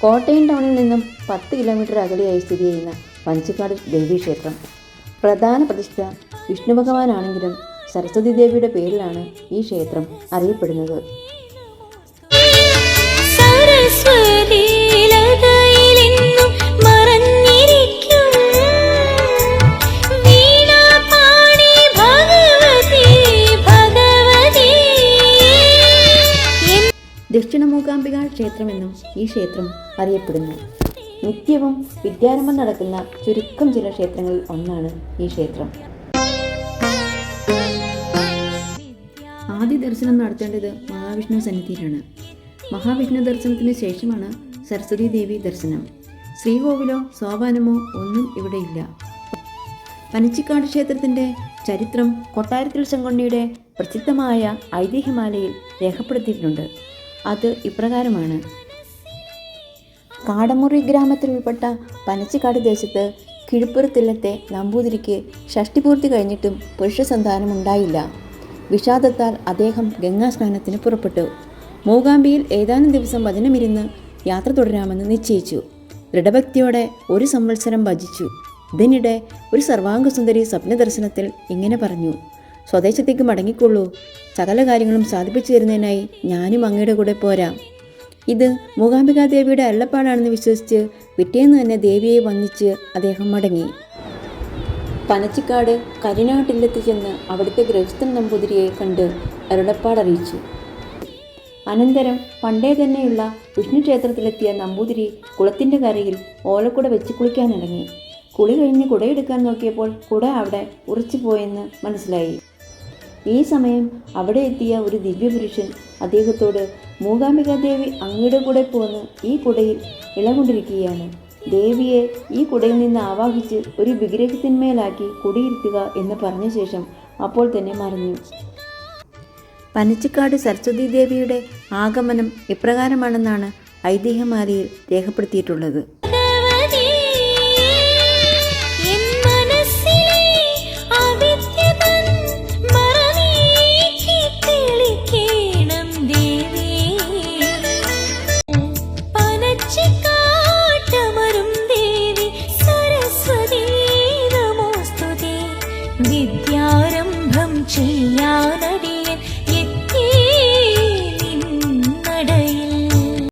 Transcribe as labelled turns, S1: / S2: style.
S1: കോട്ടയം ടൗണിൽ നിന്നും പത്ത് കിലോമീറ്റർ അകലെയായി സ്ഥിതി ചെയ്യുന്ന പഞ്ചിക്കാട് ദേവീക്ഷേത്രം പ്രധാന പ്രതിഷ്ഠ വിഷ്ണു ഭഗവാനാണെങ്കിലും സരസ്വതി ദേവിയുടെ പേരിലാണ് ഈ ക്ഷേത്രം അറിയപ്പെടുന്നത്. മൂകാംബിക ക്ഷേത്രമെന്നും ഈ ക്ഷേത്രം അറിയപ്പെടുന്നു. നിത്യവും വിദ്യാരംഭം നടക്കുന്ന ചുരുക്കം ചില ക്ഷേത്രങ്ങളിൽ ഒന്നാണ് ഈ ക്ഷേത്രം. ആദ്യ ദർശനം നടത്തേണ്ടത് മഹാവിഷ്ണു സന്നിധിയിലാണ്. മഹാവിഷ്ണു ദർശനത്തിന് ശേഷമാണ് സരസ്വതി ദേവി ദർശനം. ശ്രീകോവിലോ സോപാനമോ ഒന്നും ഇവിടെയില്ല. പനച്ചിക്കാട് ക്ഷേത്രത്തിന്റെ ചരിത്രം കൊട്ടാരത്തിൽ ശങ്കുണ്ണിയുടെ പ്രസിദ്ധമായ ഐതിഹ്യമാലയിൽ രേഖപ്പെടുത്തിയിട്ടുണ്ട്. അത് ഇപ്രകാരമാണ്. കാടമുറി ഗ്രാമത്തിൽ ഉൾപ്പെട്ട പനച്ചിക്കാട് ദേശത്ത് കിഴുപ്പുറത്തില്ലത്തെ നമ്പൂതിരിക്ക് ഷഷ്ടിപൂർത്തി കഴിഞ്ഞിട്ടും പുരുഷ സന്താനം ഉണ്ടായില്ല. വിഷാദത്താൽ അദ്ദേഹം ഗംഗാസ്നാനത്തിന് പുറപ്പെട്ടു. മൂകാംബിയിൽ ഏതാനും ദിവസം വചനമിരുന്ന് യാത്ര തുടരാമെന്ന് നിശ്ചയിച്ചു. ദൃഢഭക്തിയോടെ ഒരു സംവത്സരം ഭജിച്ചു. ഇതിനിടെ ഒരു സർവാംഗസുന്ദരി സ്വപ്നദർശനത്തിൽ ഇങ്ങനെ പറഞ്ഞു. സ്വദേശത്തേക്ക് മടങ്ങിക്കൊള്ളൂ. സകല കാര്യങ്ങളും സാധിപ്പിച്ചു തരുന്നതിനായി ഞാനും അങ്ങയുടെ കൂടെ പോരാം. ഇത് മൂകാംബികാ ദേവിയുടെ അരുളപ്പാടാണെന്ന് വിശ്വസിച്ച് പിറ്റേന്ന് തന്നെ ദേവിയെ വന്നിച്ച് അദ്ദേഹം മടങ്ങി. പനച്ചിക്കാട് കരിനാട്ടിലെത്തി ചെന്ന് അവിടുത്തെ ഗ്രഹസ്ഥൻ നമ്പൂതിരിയെ കണ്ട് അരുളപ്പാടറിയിച്ചു. അനന്തരം പണ്ടേ തന്നെയുള്ള വിഷ്ണു ക്ഷേത്രത്തിലെത്തിയ നമ്പൂതിരി കുളത്തിന്റെ കരയിൽ ഓലക്കുട വെച്ച് കുളിക്കാനിറങ്ങി. കുളി കഴിഞ്ഞ് കുടയെടുക്കാൻ നോക്കിയപ്പോൾ കുട അവിടെ ഉറച്ചു പോയെന്ന് മനസ്സിലായി. ഈ സമയം അവിടെ എത്തിയ ഒരു ദിവ്യപുരുഷൻ അദ്ദേഹത്തോട് മൂകാംബിക ദേവി അങ്ങയുടെ കൂടെ പോന്ന് ഈ കുടയിൽ ഇളകൊണ്ടിരിക്കുകയാണ്. ദേവിയെ ഈ കുടയിൽ നിന്ന് ആവാഹിച്ച് ഒരു വിഗ്രഹത്തിന്മേലാക്കി കുടിയിരുത്തുക എന്ന് പറഞ്ഞ ശേഷം അപ്പോൾ തന്നെ മറിഞ്ഞു. പനച്ചിക്കാട് സരസ്വതി ദേവിയുടെ ആഗമനം ഇപ്രകാരമാണെന്നാണ് ഐതിഹ്യമാലയിൽ രേഖപ്പെടുത്തിയിട്ടുള്ളത്. కళ్యాణడి